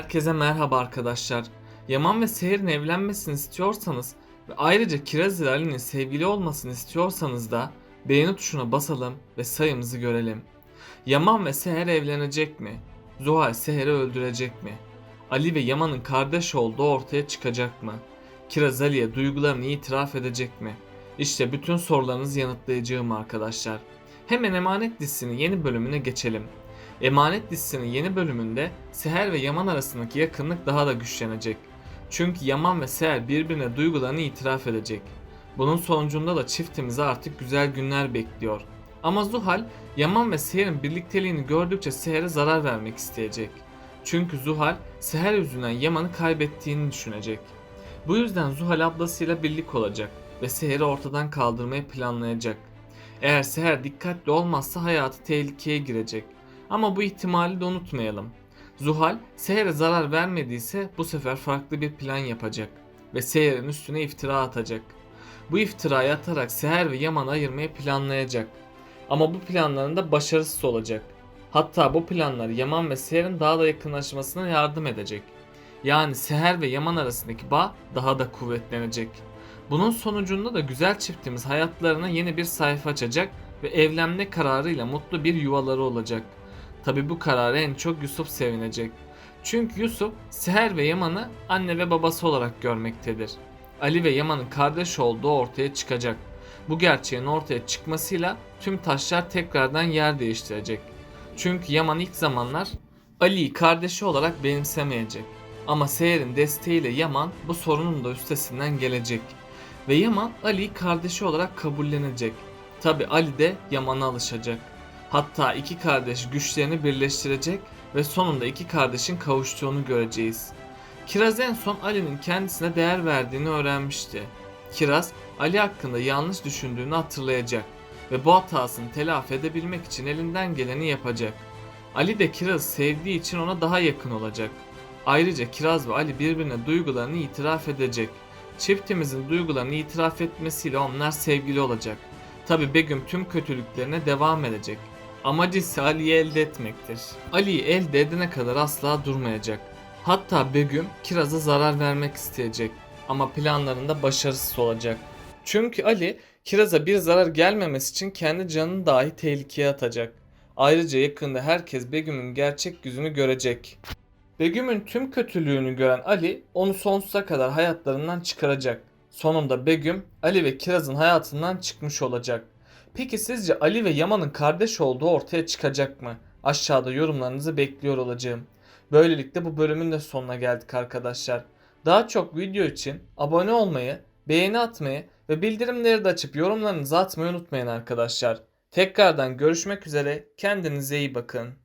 Herkese merhaba arkadaşlar. Yaman ve Seher'in evlenmesini istiyorsanız ve ayrıca Kiraz ile Ali'nin sevgili olmasını istiyorsanız da beğeni tuşuna basalım ve sayımızı görelim. Yaman ve Seher evlenecek mi? Zuhal Seher'i öldürecek mi? Ali ve Yaman'ın kardeş olduğu ortaya çıkacak mı? Kiraz Ali'ye duygularını itiraf edecek mi? İşte bütün sorularınızı yanıtlayacağım arkadaşlar. Hemen Emanet dizisinin yeni bölümüne geçelim. Emanet dizisinin yeni bölümünde Seher ve Yaman arasındaki yakınlık daha da güçlenecek. Çünkü Yaman ve Seher birbirine duygularını itiraf edecek. Bunun sonucunda da çiftimizi artık güzel günler bekliyor. Ama Zuhal, Yaman ve Seher'in birlikteliğini gördükçe Seher'e zarar vermek isteyecek. Çünkü Zuhal, Seher yüzünden Yaman'ı kaybettiğini düşünecek. Bu yüzden Zuhal ablasıyla birlik olacak ve Seher'i ortadan kaldırmayı planlayacak. Eğer Seher dikkatli olmazsa hayatı tehlikeye girecek. Ama bu ihtimali de unutmayalım. Zuhal, Seher'e zarar vermediyse bu sefer farklı bir plan yapacak ve Seher'in üstüne iftira atacak. Bu iftirayı atarak Seher ve Yaman'ı ayırmayı planlayacak. Ama bu planlarında başarısız olacak. Hatta bu planlar Yaman ve Seher'in daha da yakınlaşmasına yardım edecek. Yani Seher ve Yaman arasındaki bağ daha da kuvvetlenecek. Bunun sonucunda da güzel çiftimiz hayatlarına yeni bir sayfa açacak ve evlenme kararıyla mutlu bir yuvaları olacak. Tabi bu kararı en çok Yusuf sevinecek. Çünkü Yusuf Seher ve Yaman'ı anne ve babası olarak görmektedir. Ali ve Yaman'ın kardeş olduğu ortaya çıkacak. Bu gerçeğin ortaya çıkmasıyla tüm taşlar tekrardan yer değiştirecek. Çünkü Yaman ilk zamanlar Ali'yi kardeşi olarak benimsemeyecek. Ama Seher'in desteğiyle Yaman bu sorunun da üstesinden gelecek. Ve Yaman Ali'yi kardeşi olarak kabullenecek. Tabi Ali de Yaman'a alışacak. Hatta iki kardeş güçlerini birleştirecek ve sonunda iki kardeşin kavuştuğunu göreceğiz. Kiraz en son Ali'nin kendisine değer verdiğini öğrenmişti. Kiraz, Ali hakkında yanlış düşündüğünü hatırlayacak ve bu hatasını telafi edebilmek için elinden geleni yapacak. Ali de Kiraz'ı sevdiği için ona daha yakın olacak. Ayrıca Kiraz ve Ali birbirine duygularını itiraf edecek. Çiftimizin duygularını itiraf etmesiyle onlar sevgili olacak. Tabi Begüm tüm kötülüklerine devam edecek. Amacı ise Ali'yi elde etmektir. Ali'yi elde edene kadar asla durmayacak. Hatta Begüm Kiraz'a zarar vermek isteyecek. Ama planlarında başarısız olacak. Çünkü Ali Kiraz'a bir zarar gelmemesi için kendi canını dahi tehlikeye atacak. Ayrıca yakında herkes Begüm'ün gerçek yüzünü görecek. Begüm'ün tüm kötülüğünü gören Ali onu sonsuza kadar hayatlarından çıkaracak. Sonunda Begüm Ali ve Kiraz'ın hayatından çıkmış olacak. Peki sizce Ali ve Yaman'ın kardeş olduğu ortaya çıkacak mı? Aşağıda yorumlarınızı bekliyor olacağım. Böylelikle bu bölümün de sonuna geldik arkadaşlar. Daha çok video için abone olmayı, beğeni atmayı ve bildirimleri de açıp yorumlarınızı atmayı unutmayın arkadaşlar. Tekrardan görüşmek üzere. Kendinize iyi bakın.